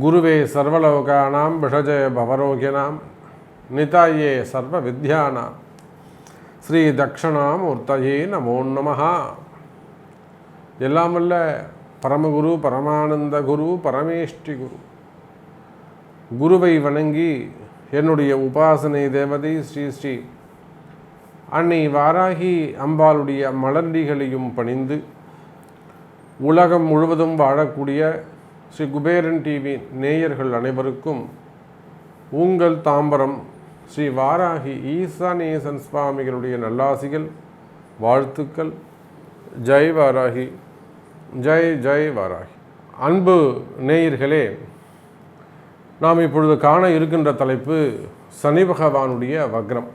குருவே சர்வலோகானாம் விஷஜய பவரோகிணாம் நிதாயே சர்வ வித்யானாம் ஸ்ரீ தக்ஷணாம் உர்த்தயே நமோ நமஹா எல்லாம் வல்ல பரமகுரு பரமானந்த குரு பரமேஷ்டி குரு குருவை வணங்கி என்னுடைய உபாசனை தேவதை ஸ்ரீ ஸ்ரீ அன்னை வாராகி அம்பாளுடைய மலர்டிகளையும் பணிந்து உலகம் முழுவதும் வாழக்கூடிய ஸ்ரீ குபேரன் டிவி நேயர்கள் அனைவருக்கும் உங்கள் தாம்பரம் ஸ்ரீ வாராகி ஈசானேசன் சுவாமிகளுடைய நல்லாசிகள் வாழ்த்துக்கள். ஜெய் வாராகி ஜெய் ஜெய் வாராகி. அன்பு நேயர்களே நாம் இப்பொழுது காண இருக்கின்ற தலைப்பு சனி பகவானுடைய வக்ரம்.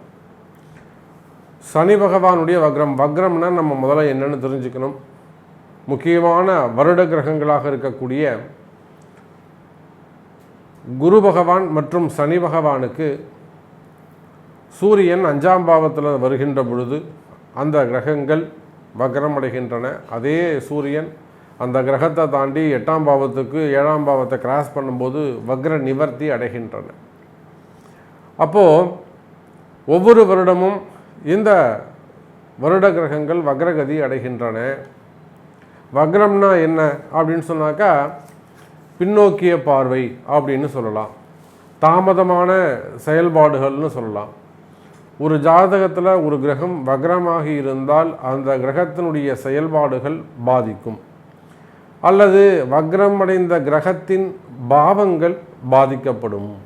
சனி பகவானுடைய வக்ரம். வக்ரம்னா நம்ம முதல்ல என்னென்னு தெரிஞ்சுக்கணும். முக்கியமான வருட கிரகங்களாக இருக்கக்கூடிய குரு பகவான் மற்றும் சனி பகவானுக்கு சூரியன் அஞ்சாம் பாவத்தில் வருகின்ற பொழுது அந்த கிரகங்கள் வக்ரம் அடைகின்றன. அதே சூரியன் அந்த கிரகத்தை தாண்டி எட்டாம் பாவத்துக்கு ஏழாம் பாவத்தை கிராஸ் பண்ணும்போது வக்ர நிவர்த்தி அடைகின்றன. அப்போது ஒவ்வொரு வருடமும் இந்த வருட கிரகங்கள் வக்ரகதி அடைகின்றன. வக்ரம்னா என்ன அப்படின்னு சொன்னாக்கா பின்னோக்கிய பார்வை அப்படின்னு சொல்லலாம். தாமதமான செயல்பாடுகள்னு சொல்லலாம். ஒரு ஜாதகத்தில் ஒரு கிரகம் வக்ரமாகி இருந்தால் அந்த கிரகத்தினுடைய செயல்பாடுகள் பாதிக்கும். அல்லது வக்ரம் அடைந்த கிரகத்தின் பாவங்கள் பாதிக்கப்படும்.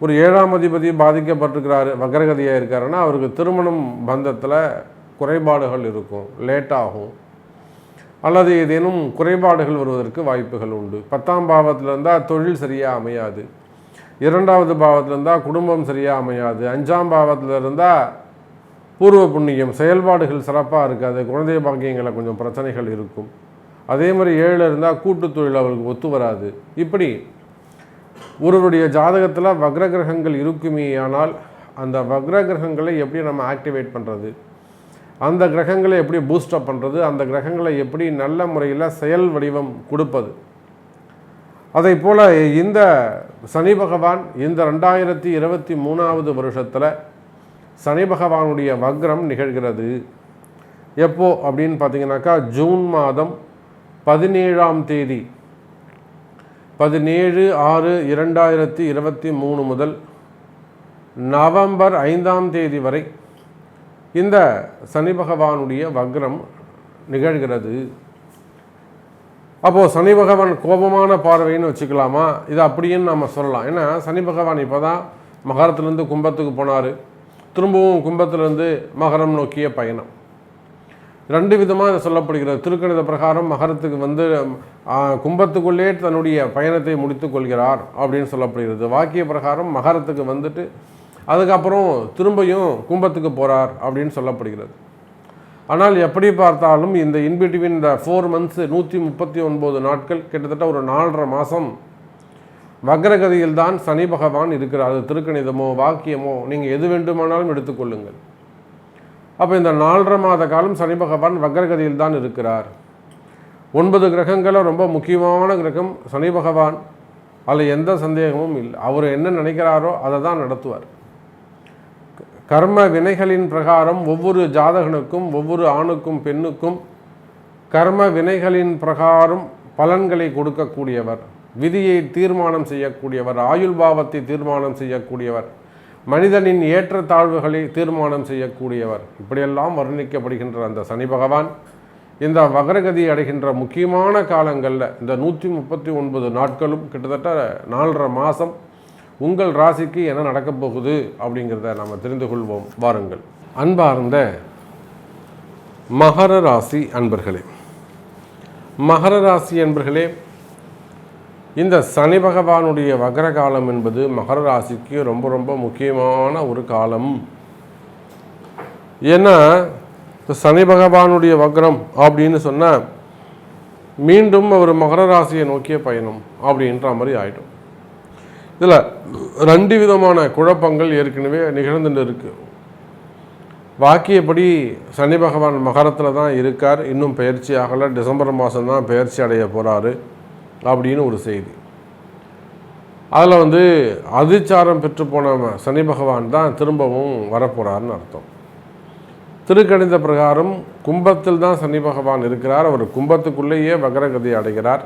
ஒரு ஏழாம் அதிபதி பாதிக்கப்பட்டிருக்கிறாரு வக்ரகதியாக இருக்காருன்னா அவருக்கு திருமணம் பந்தத்தில் குறைபாடுகள் இருக்கும் லேட்டாகும் அல்லது ஏதேனும் குறைபாடுகள் வருவதற்கு வாய்ப்புகள் உண்டு. பத்தாம் பாவத்தில் இருந்தால் தொழில் சரியாக அமையாது. இரண்டாவது பாவத்தில் இருந்தால் குடும்பம் சரியாக அமையாது. அஞ்சாம் பாவத்தில் இருந்தால் பூர்வ புண்ணியம் செயல்பாடுகள் சிறப்பாக இருக்காது. குழந்தை பாக்கியங்களில் கொஞ்சம் பிரச்சனைகள் இருக்கும். அதே மாதிரி ஏழில் இருந்தால் கூட்டு தொழில் அவருக்கு ஒத்து வராது. இப்படி ஒருவருடைய ஜாதகத்தில் வக்ர கிரகங்கள் இருக்குமே ஆனால் அந்த வக்ர கிரகங்களை எப்படி நம்ம ஆக்டிவேட் பண்ணுறது அந்த கிரகங்களை எப்படி பூஸ்டப் பண்ணுறது அந்த கிரகங்களை எப்படி நல்ல முறையில் செயல் வடிவம் கொடுப்பது? அதை போல் இந்த சனி பகவான் இந்த ரெண்டாயிரத்தி இருபத்தி மூணாவது வருஷத்தில் சனி பகவானுடைய வக்ரம் நிகழ்கிறது. எப்போ? அப்படின்னு பார்த்தீங்கன்னாக்கா ஜூன் மாதம் பதினேழாம் தேதி பதினேழு ஆறு இரண்டாயிரத்தி இருபத்தி மூணு முதல் நவம்பர் ஐந்தாம் தேதி வரை இந்த சனி பகவானுடைய வக்ரம் நிகழ்கிறது. அப்போது சனி பகவான் கோபமான பார்வைன்னு வச்சுக்கலாமா? இது அப்படின்னு நம்ம சொல்லலாம். ஏன்னா சனி பகவான் இப்போ தான் மகரத்துலேருந்து கும்பத்துக்கு போனார். திரும்பவும் கும்பத்துலேருந்து மகரம் நோக்கிய பயணம். ரெண்டு விதமாக இது சொல்லப்படுகிறது. திருக்கணித பிரகாரம் மகரத்துக்கு வந்து கும்பத்துக்குள்ளே தன்னுடைய பயணத்தை முடித்து கொள்கிறார் அப்படின்னு சொல்லப்படுகிறது. வாக்கிய பிரகாரம் மகரத்துக்கு வந்துட்டு அதுக்கப்புறம் திரும்பியும் கும்பத்துக்கு போகிறார் அப்படின்னு சொல்லப்படுகிறது. ஆனால் எப்படி பார்த்தாலும் இந்த இன்பிட்வீன் இந்த ஃபோர் மந்த்ஸு நூற்றி முப்பத்தி ஒன்பது நாட்கள் கிட்டத்தட்ட ஒரு நாலரை மாதம் வக்ரகதியில் தான் சனி பகவான் இருக்கிறார். அது திருக்கணிதமோ வாக்கியமோ நீங்கள் எது வேண்டுமானாலும் எடுத்துக்கொள்ளுங்கள் அப்போ இந்த நாலரை மாத காலம் சனி பகவான் வக்ரகதியில் தான் இருக்கிறார். ஒன்பது கிரகங்களில் ரொம்ப முக்கியமான கிரகம் சனி பகவான். அதில் எந்த சந்தேகமும் இல்லை. அவர் என்ன நினைக்கிறாரோ அதை தான் நடத்துவார். கர்ம வினைகளின் பிரகாரம் ஒவ்வொரு ஜாதகனுக்கும் ஒவ்வொரு ஆணுக்கும் பெண்ணுக்கும் கர்ம வினைகளின் பிரகாரம் பலன்களை கொடுக்கக்கூடியவர். விதியை தீர்மானம் செய்யக்கூடியவர். ஆயுள் பாவத்தை தீர்மானம் செய்யக்கூடியவர். மனிதனின் ஏற்றத்தாழ்வுகளை தீர்மானம் செய்யக்கூடியவர். இப்படியெல்லாம் வர்ணிக்கப்படுகின்ற அந்த சனி பகவான் இந்த வகரகதி அடைகின்ற முக்கியமான காலங்களில் இந்த நூற்றி முப்பத்தி ஒன்பது நாட்களும் கிட்டத்தட்ட நாலரை மாதம் உங்கள் ராசிக்கு என்ன நடக்கப் போகுது அப்படிங்கிறத நாம் தெரிந்து கொள்வோம். வாருங்கள். அன்பார்ந்த மகர ராசி அன்பர்களே மகர ராசி அன்பர்களே இந்த சனி பகவானுடைய வக்ர காலம் என்பது மகர ராசிக்கு ரொம்ப ரொம்ப முக்கியமான ஒரு காலம். ஏன்னா இந்த சனி பகவானுடைய வக்ரம் அப்படின்னு சொன்னால் மீண்டும் அவர் மகர ராசியை நோக்கிய பயணம் அப்படின்ற மாதிரி ஆகிடும் இதில் ரெண்டு விதமான குழப்பங்கள் ஏற்கனவே நிகழ்ந்துட்டு இருக்குது வாக்கியப்படி சனி பகவான் மகரத்தில் தான் இருக்கார். இன்னும் பயிற்சி ஆகலை. டிசம்பர் மாதம் தான் பயிற்சி அடைய போகிறாரு அப்படின்னு ஒரு செய்தி. அதில் வந்து அதிச்சாரம் பெற்று போன சனி பகவான் தான் திரும்பவும் வரப்போகிறாருன்னு அர்த்தம். திருக்கணித பிரகாரம் கும்பத்தில் தான் சனி பகவான் இருக்கிறார். அவர் கும்பத்துக்குள்ளேயே வக்ரகதி அடைகிறார்.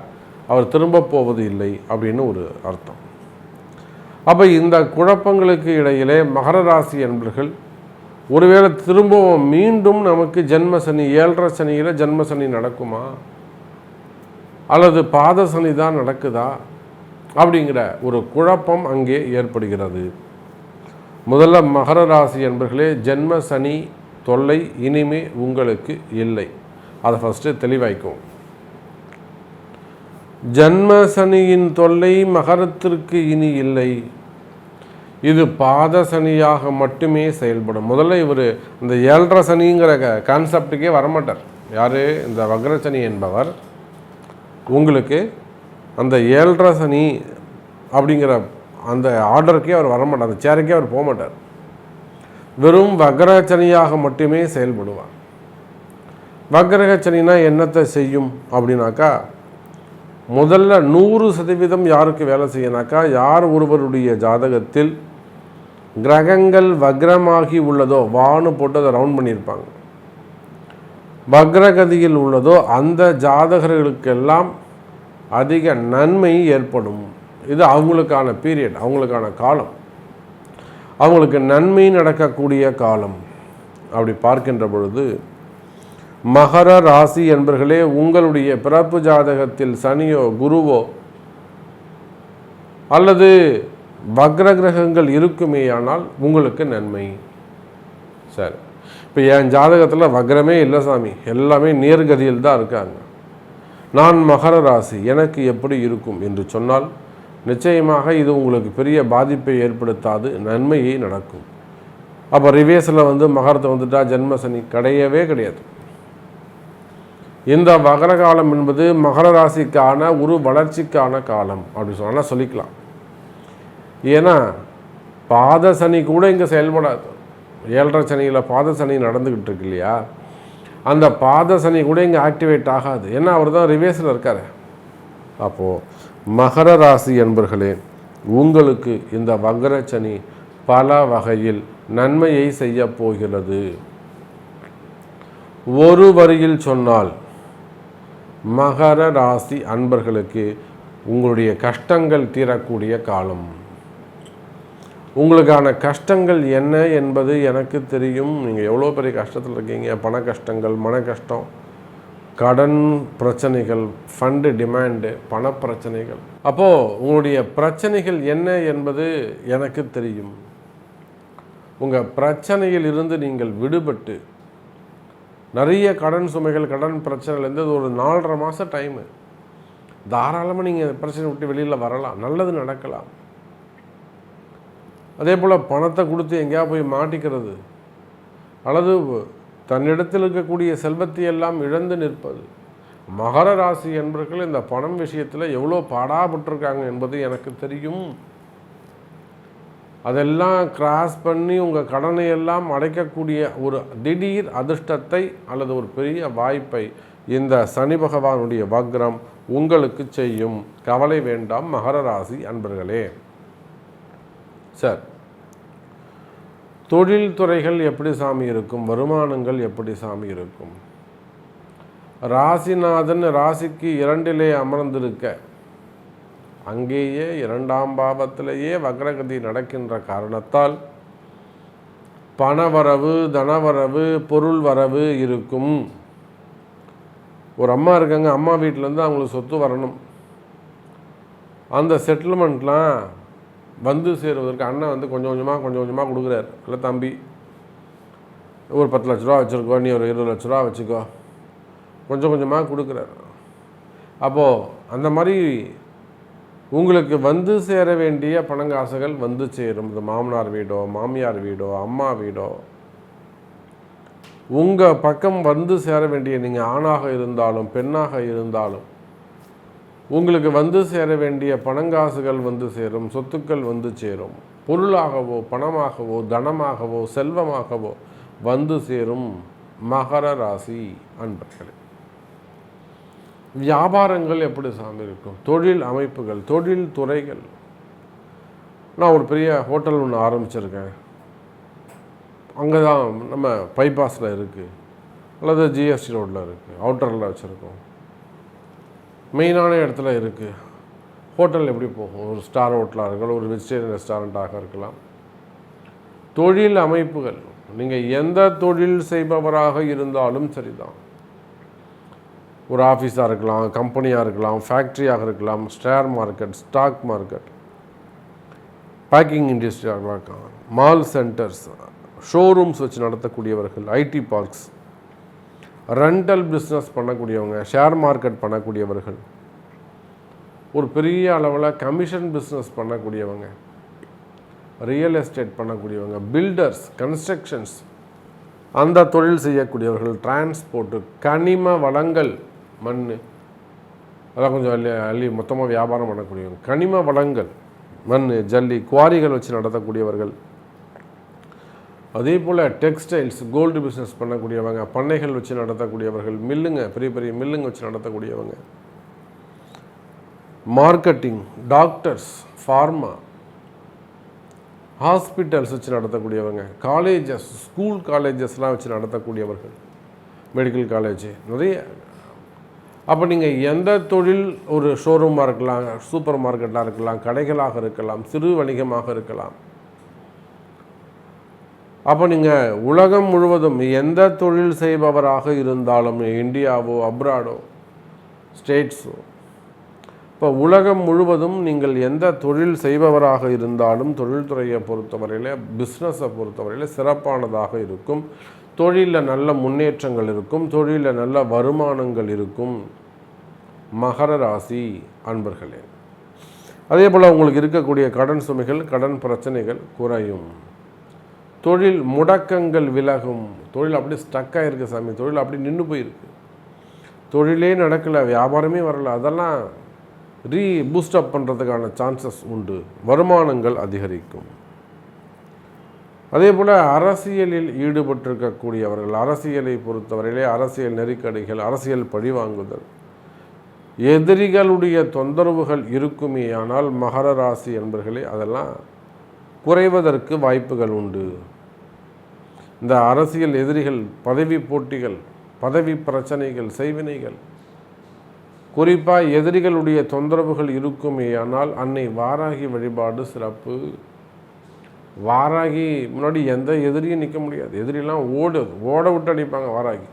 அவர் திரும்ப போவது இல்லை அப்படின்னு ஒரு அர்த்தம். அப்போ இந்த குழப்பங்களுக்கு இடையிலே மகர ராசி என்பர்கள் ஒருவேளை திரும்பவும் மீண்டும் நமக்கு ஜென்ம சனி ஏழரை சனியில் ஜென்ம சனி நடக்குமா? அல்லது பாதசனி தான் நடக்குதா அப்படிங்கிற ஒரு குழப்பம் அங்கே ஏற்படுகிறது. முதல்ல மகர ராசி என்பர்களே ஜென்ம சனி தொல்லை இனிமே உங்களுக்கு இல்லை. அதை ஃபஸ்ட்டு தெளிவாய்க்கும். ஜன்ம சனியின் தொல்லை மகரத்திற்கு இனி இல்லை. இது பாத சனியாக மட்டுமே செயல்படும். முதல்ல இவர் இந்த ஏழரை சனிங்கிற கான்செப்டுக்கே வரமாட்டார். யார்? இந்த வக்ரசனி என்பவர். உங்களுக்கு அந்த ஏழரை சனி அப்படிங்கிற அந்த ஆர்டருக்கே அவர் வரமாட்டார் அந்த சேருக்கே அவர் போக மாட்டார் வெறும் வக்ரச்சனியாக மட்டுமே செயல்படுவார். வக்ரகச்சனினா என்னத்தை செய்யும் அப்படின்னாக்கா முதல்ல நூறு சதவீதம் யாருக்கு வேலை செய்யனாக்கா யார் ஒருவருடைய ஜாதகத்தில் கிரகங்கள் வக்ரமாகி உள்ளதோ வானு போட்டு அதை ரவுண்ட் பண்ணியிருப்பாங்க. வக்ரகதியில் உள்ளதோ அந்த ஜாதகர்களுக்கெல்லாம் அதிக நன்மை ஏற்படும். இது அவங்களுக்கான பீரியட் அவங்களுக்கான காலம். அவங்களுக்கு நன்மை நடக்கக்கூடிய காலம். அப்படி பார்க்கின்ற பொழுது மகர ராசி என்பர்களே உங்களுடைய பிறப்பு ஜாதகத்தில் சனியோ குருவோ அல்லது வக்ர கிரகங்கள் இருக்குமேயானால் உங்களுக்கு நன்மை. சரி. இப்போ என் ஜாதகத்தில் வக்ரமே இல்லை சாமி. எல்லாமே நேர்கதியில் தான் இருக்காங்க. நான் மகர ராசி எனக்கு எப்படி இருக்கும் என்று சொன்னால் நிச்சயமாக இது உங்களுக்கு பெரிய பாதிப்பை ஏற்படுத்தாது நன்மையே நடக்கும். அப்போ ரிவேஸில் வந்து மகரத்தை வந்துட்டா ஜென்மசனி கிடையவே கிடையாது. இந்த மகர காலம் என்பது மகர ராசிக்கான ஒரு வளர்ச்சிக்கான காலம் அப்படி சொன்னால் சொல்லிக்கலாம். ஏன்னா பாத சனி கூட இங்கே செயல்படாது. ஏழரை சனியில் பாத சனி நடந்துக்கிட்டு இருக்கு இல்லையா அந்த பாத சனி கூட இங்கே ஆக்டிவேட் ஆகாது. ஏன்னா அவர் தான் ரிவேஸில் இருக்கார். அப்போது மகர ராசி என்பர்களே உங்களுக்கு இந்த வக்ர சனி பல வகையில் நன்மையை செய்ய போகிறது. ஒரு வரியில் சொன்னால் மகர ராசி அன்பர்களுக்கு உங்களுடைய கஷ்டங்கள் தீரக்கூடிய காலம். உங்களுக்கான கஷ்டங்கள் என்ன என்பது எனக்கு தெரியும். நீங்கள் எவ்வளோ பெரிய கஷ்டத்தில் இருக்கீங்க? பண கஷ்டங்கள் மன கஷ்டம் கடன் பிரச்சனைகள் ஃபண்டு டிமாண்டு பண பிரச்சனைகள். அப்போது உங்களுடைய பிரச்சனைகள் என்ன என்பது எனக்கு தெரியும். உங்கள் பிரச்சனையில் இருந்து நீங்கள் விடுபட்டு நிறைய கடன் சுமைகள் கடன் பிரச்சனைலேருந்து ஒரு நாலரை மாதம் டைமு தாராளமாக நீங்கள் பிரச்சனை விட்டு வெளியில் வரலாம். நல்லது நடக்கலாம். அதே போல் பணத்தை கொடுத்து எங்கேயா போய் மாட்டிக்கிறது. அல்லது தன்னிடத்தில் இருக்கக்கூடிய செல்வத்தை எல்லாம் இழந்து நிற்பது. மகர ராசி என்பவர்கள் இந்த பணம் விஷயத்தில் எவ்வளோ பாடாப்பட்டிருக்காங்க என்பது எனக்கு தெரியும். அதெல்லாம் கிராஸ் பண்ணி உங்கள் கடனை எல்லாம் அடைக்கக்கூடிய ஒரு திடீர் அதிர்ஷ்டத்தை அல்லது ஒரு பெரிய வாய்ப்பை இந்த சனி பகவானுடைய வக்ரம் உங்களுக்கு செய்யும். கவலை வேண்டாம் மகர ராசி அன்பர்களே. சார் தொழில் துறைகள் எப்படி சாமி இருக்கும்? வருமானங்கள் எப்படி சாமி இருக்கும்? ராசிநாதன் ராசிக்கு இரண்டிலே அமர்ந்திருக்க அங்கேயே இரண்டாம் பாவத்திலேயே வக்ரகதி நடக்கின்ற காரணத்தால் பணவரவு தனவரவு பொருள் வரவு இருக்கும். ஒரு அம்மா இருக்காங்க அம்மா வீட்டிலேருந்து அவங்களுக்கு சொத்து வரணும். அந்த செட்டில்மெண்ட்லாம் வந்து சேருவதற்கு அண்ணன் வந்து கொஞ்சம் கொஞ்சமாக கொஞ்சம் கொஞ்சமாக கொடுக்குறாரு. இல்லை தம்பி ஒரு பத்து லட்ச ரூபா வச்சுருக்கோ நீ ஒரு இருபது லட்ச ரூபா வச்சுக்கோ. கொஞ்சம் கொஞ்சமாக கொடுக்குறாரு. அப்போது அந்த மாதிரி உங்களுக்கு வந்து சேர வேண்டிய பணங்காசுகள் வந்து சேரும். இந்த மாமனார் வீடோ மாமியார் வீடோ அம்மா வீடோ. உங்கள் பக்கம் வந்து சேர வேண்டிய நீங்கள் ஆணாக இருந்தாலும் பெண்ணாக இருந்தாலும் உங்களுக்கு வந்து சேர வேண்டிய பணங்காசுகள் வந்து சேரும் சொத்துக்கள் வந்து சேரும். பொருளாகவோ பணமாகவோ தனமாகவோ செல்வமாகவோ வந்து சேரும் மகர ராசி அன்பர்களே. வியாபாரங்கள் எப்படி சாமி இருக்கும்? தொழில் அமைப்புகள் தொழில் துறைகள். நான் ஒரு பெரிய ஹோட்டல் ஒன்று ஆரம்பிச்சிருக்கேன். அங்கே தான் நம்ம பைபாஸில் இருக்குது அல்லது ஜிஎஸ்டி ரோட்டில் இருக்குது அவுட்டரில் வச்சுருக்கோம். மெயினான இடத்துல இருக்குது ஹோட்டல் எப்படி போகும்? ஒரு ஸ்டார் ஹோட்டலாக இருக்கலாம் ஒரு வெஜிடேரியன் ரெஸ்டாரண்ட்டாக இருக்கலாம். தொழில் அமைப்புகள். நீங்கள் எந்த தொழில் செய்பவராக இருந்தாலும் சரிதான். ஒரு ஆஃபீஸாக இருக்கலாம் கம்பெனியாக இருக்கலாம் ஃபேக்ட்ரியாக இருக்கலாம் share market stock market packing இண்டஸ்ட்ரியாக இருக்கலாம். மால் சென்டர்ஸ் ஷோரூம்ஸ் வச்சு நடத்தக்கூடியவர்கள் ஐடி பார்க்ஸ் ரெண்டல் பிஸ்னஸ் பண்ணக்கூடியவங்க ஷேர் மார்க்கெட் பண்ணக்கூடியவர்கள் ஒரு பெரிய அளவில் கமிஷன் பிஸ்னஸ் பண்ணக்கூடியவங்க ரியல் எஸ்டேட் பண்ணக்கூடியவங்க பில்டர்ஸ் கன்ஸ்ட்ரக்ஷன்ஸ் அந்த தொழில் செய்யக்கூடியவர்கள் டிரான்ஸ்போர்ட்டு கனிம வளங்கள் மண் அதெல்லாம் கொஞ்சம் அள்ளி அள்ளி மொத்தமாக வியாபாரம் பண்ணக்கூடியவங்க கனிம வளங்கள் மண் ஜல்லி குவாரிகள் வச்சு நடத்தக்கூடியவர்கள் அதே போல் டெக்ஸ்டைல்ஸ் கோல்டு பிஸ்னஸ் பண்ணக்கூடியவங்க பண்ணைகள் வச்சு நடத்தக்கூடியவர்கள் மில்லுங்க பெரிய பெரிய மில்லுங்க வச்சு நடத்தக்கூடியவங்க. மார்க்கெட்டிங் டாக்டர்ஸ் ஃபார்மா ஹாஸ்பிட்டல்ஸ் வச்சு நடத்தக்கூடியவங்க காலேஜஸ் ஸ்கூல் காலேஜஸ்லாம் வச்சு நடத்தக்கூடியவர்கள் மெடிக்கல் காலேஜ் நிறைய. அப்போ நீங்கள் எந்த தொழில் ஒரு ஷோரூமாக இருக்கலாம் சூப்பர் மார்க்கெட்டாக இருக்கலாம் கடைகளாக இருக்கலாம் சிறு வணிகமாக இருக்கலாம் அப்போ நீங்கள் உலகம் முழுவதும் எந்த தொழில் செய்பவராக இருந்தாலும் இந்தியாவோ அப்ராடோ ஸ்டேட்ஸோ இப்போ உலகம் முழுவதும் நீங்கள் எந்த தொழில் செய்பவராக இருந்தாலும் தொழில்துறையை பொறுத்தவரையில் பிஸ்னஸை பொறுத்தவரையில் சிறப்பானதாக இருக்கும். தொழிலில் நல்ல முன்னேற்றங்கள் இருக்கும். தொழிலில் நல்ல வருமானங்கள் இருக்கும். மகர ராசி அன்பர்களே அதே போல் உங்களுக்கு இருக்கக்கூடிய கடன் சுமைகள் கடன் பிரச்சனைகள் குறையும். தொழில் முடக்கங்கள் விலகும். தொழில் அப்படி ஸ்டக் ஆகிருக்கு சாமி. தொழில் அப்படி நின்று போயிருக்கு. தொழிலே நடக்கலை. வியாபாரமே வரல. அதெல்லாம் ரீ பூஸ்டப் பண்ணுறதுக்கான சான்சஸ் உண்டு. வருமானங்கள் அதிகரிக்கும். அதே போல் அரசியலில் ஈடுபட்டிருக்கக்கூடியவர்கள் அரசியலை பொறுத்தவரையிலே அரசியல் நெருக்கடிகள் அரசியல் பழிவாங்குதல். எதிரிகளுடைய தொந்தரவுகள் இருக்குமே. ஆனால் மகர ராசி என்பர்களே அதெல்லாம் குறைவதற்கு வாய்ப்புகள் உண்டு. இந்த அரசியல் எதிரிகள் பதவி போட்டிகள் பதவி பிரச்சனைகள் செய்வினைகள். குறிப்பாக எதிரிகளுடைய தொந்தரவுகள் இருக்குமே ஆனால் அன்னை வாராகி வழிபாடு சிறப்பு. வாராகி முன்னாடி எந்த எதிரியும் நிற்க முடியாது. எதிரிலாம் ஓடு ஓட விட்டு அடிப்பாங்க வாராகி.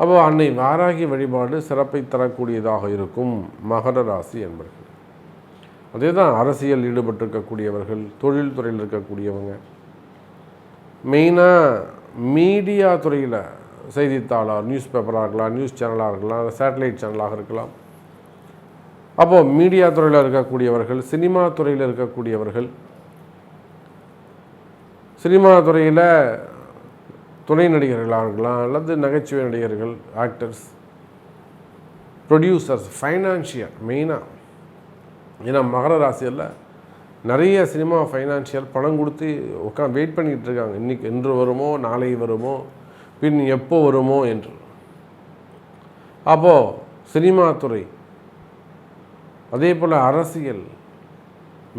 அப்போ அன்னை வாராகி வழிபாடு சிறப்பை தரக்கூடியதாக இருக்கும். மகர ராசி என்பர்கள். அதே தான் அரசியல் ஈடுபட்டிருக்கக்கூடியவர்கள் தொழில்துறையில் இருக்கக்கூடியவங்க. மெயினாக மீடியா துறையில் செய்தித்தாளாக நியூஸ் பேப்பராக இருக்கலாம் நியூஸ் சேனலாக இருக்கலாம் சேட்டலைட் சேனலாக இருக்கலாம். அப்போது மீடியா துறையில் இருக்கக்கூடியவர்கள் சினிமா துறையில் இருக்கக்கூடியவர்கள் சினிமா துறையில் துணை நடிகர்களாக இருக்கலாம் அல்லது நகைச்சுவை நடிகர்கள் ஆக்டர்ஸ் ப்ரொடியூசர்ஸ் ஃபைனான்ஷியல் மெயினாக ஏன்னா மகர ராசியில் நிறைய சினிமா ஃபைனான்ஷியல் பணம் கொடுத்து உட்காந்து வெயிட் பண்ணிக்கிட்டு இருக்காங்க இன்றைக்கி இன்று வருமோ நாளை வருமோ பின் எப்போ வருமோ என்று. அப்போது சினிமா துறை அதே போல் அரசியல்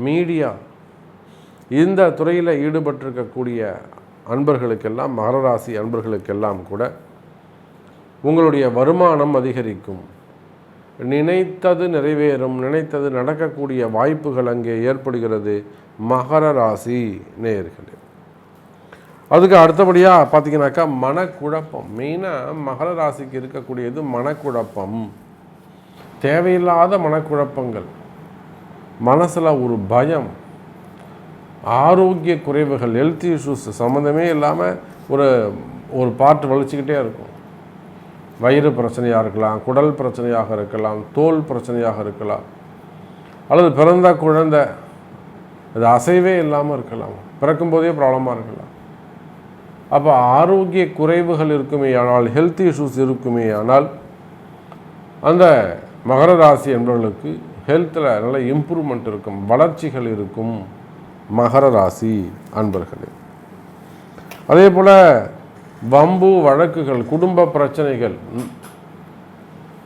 மீடியா இந்த துறையில் ஈடுபட்டிருக்கக்கூடிய அன்பர்களுக்கெல்லாம் மகரராசி அன்பர்களுக்கெல்லாம் கூட உங்களுடைய வருமானம் அதிகரிக்கும். நினைத்தது நிறைவேறும் நினைத்தது நடக்கக்கூடிய வாய்ப்புகள் அங்கே ஏற்படுகிறது. மகர ராசி நேயர்களே. அதுக்கு அடுத்தபடியாக பார்த்தீங்கன்னாக்கா மனக்குழப்பம். மெயினாக மகர ராசிக்கு இருக்கக்கூடியது மனக்குழப்பம். தேவையில்லாத மனக்குழப்பங்கள். மனசில் ஒரு பயம். ஆரோக்கிய குறைவுகள் ஹெல்த் இஷ்யூஸ் சம்மந்தமே இல்லாமல் ஒரு ஒரு பாட்டு வலிச்சுக்கிட்டே இருக்கும். வயிறு பிரச்சனையாக இருக்கலாம் குடல் பிரச்சனையாக இருக்கலாம் தோல் பிரச்சனையாக இருக்கலாம் அல்லது பிறந்த குழந்தை அது அசைவே இல்லாமல் இருக்கலாம் பிறக்கும்போதே ப்ராப்ளமாக இருக்கலாம். அப்போ ஆரோக்கிய குறைவுகள் இருக்குமே ஆனால் ஹெல்த் இஷ்யூஸ் இருக்குமே ஆனால் அந்த மகர ராசி என்பவர்களுக்கு ஹெல்த்தில் நல்ல இம்ப்ரூவ்மெண்ட் இருக்கும் வளர்ச்சிகள் இருக்கும் மகர ராசி அன்பர்களே. அதே போல் வம்பு வழக்குகள் குடும்ப பிரச்சனைகள்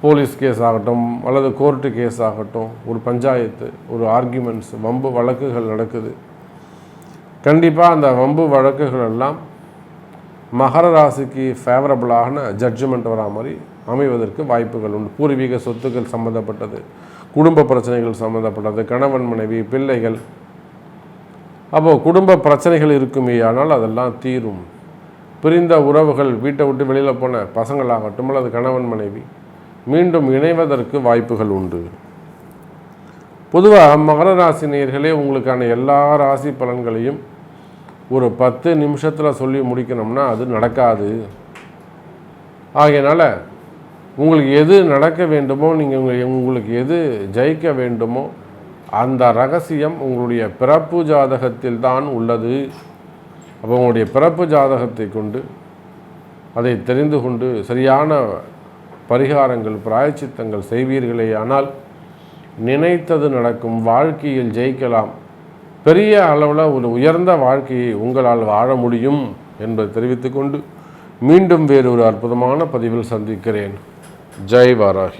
போலீஸ் கேஸ் ஆகட்டும் அல்லது கோர்ட்டு கேஸ் ஆகட்டும் ஒரு பஞ்சாயத்து ஒரு ஆர்கியூமெண்ட்ஸ் வம்பு வழக்குகள் நடக்குது. கண்டிப்பாக அந்த வம்பு வழக்குகள் எல்லாம் மகர ராசிக்கு ஃபேவரபிளான ஜட்ஜ்மெண்ட் வரா மாதிரி அமைவதற்கு வாய்ப்புகள் உண்டு. பூர்வீக சொத்துக்கள் சம்மந்தப்பட்டது குடும்ப பிரச்சனைகள் சம்மந்தப்பட்டது கணவன் மனைவி பிள்ளைகள். அப்போது குடும்ப பிரச்சனைகள் இருக்குமே ஆனால் அதெல்லாம் தீரும். பிரிந்த உறவுகள் வீட்டை விட்டு வெளியில் போன பசங்களாகட்டும் அல்லது கணவன் மனைவி மீண்டும் இணைவதற்கு வாய்ப்புகள் உண்டு. பொதுவாக மகர ராசி நேயர்களே உங்களுக்கான எல்லா ராசி பலன்களையும் ஒரு பத்து நிமிஷத்தில் சொல்லி முடிக்கணும்னா அது நடக்காது. ஆகையினால் உங்களுக்கு எது நடக்க வேண்டுமோ நீங்கள் உங்களுக்கு எது ஜெயிக்க வேண்டுமோ அந்த ரகசியம் உங்களுடைய பிறப்பு ஜாதகத்தில் தான் உள்ளது. அப்போ உங்களுடைய பிறப்பு ஜாதகத்தை கொண்டு அதை தெரிந்து கொண்டு சரியான பரிகாரங்கள் பிராயச்சித்தங்கள் செய்வீர்களே ஆனால் நினைத்தது நடக்கும் வாழ்க்கையில் ஜெயிக்கலாம் பெரிய அளவில் ஒரு உயர்ந்த வாழ்க்கையை உங்களால் வாழ முடியும் என்பதை தெரிவித்துக்கொண்டு மீண்டும் வேறொரு அற்புதமான பதிவில் சந்திக்கிறேன். ஜெய் வாராகி.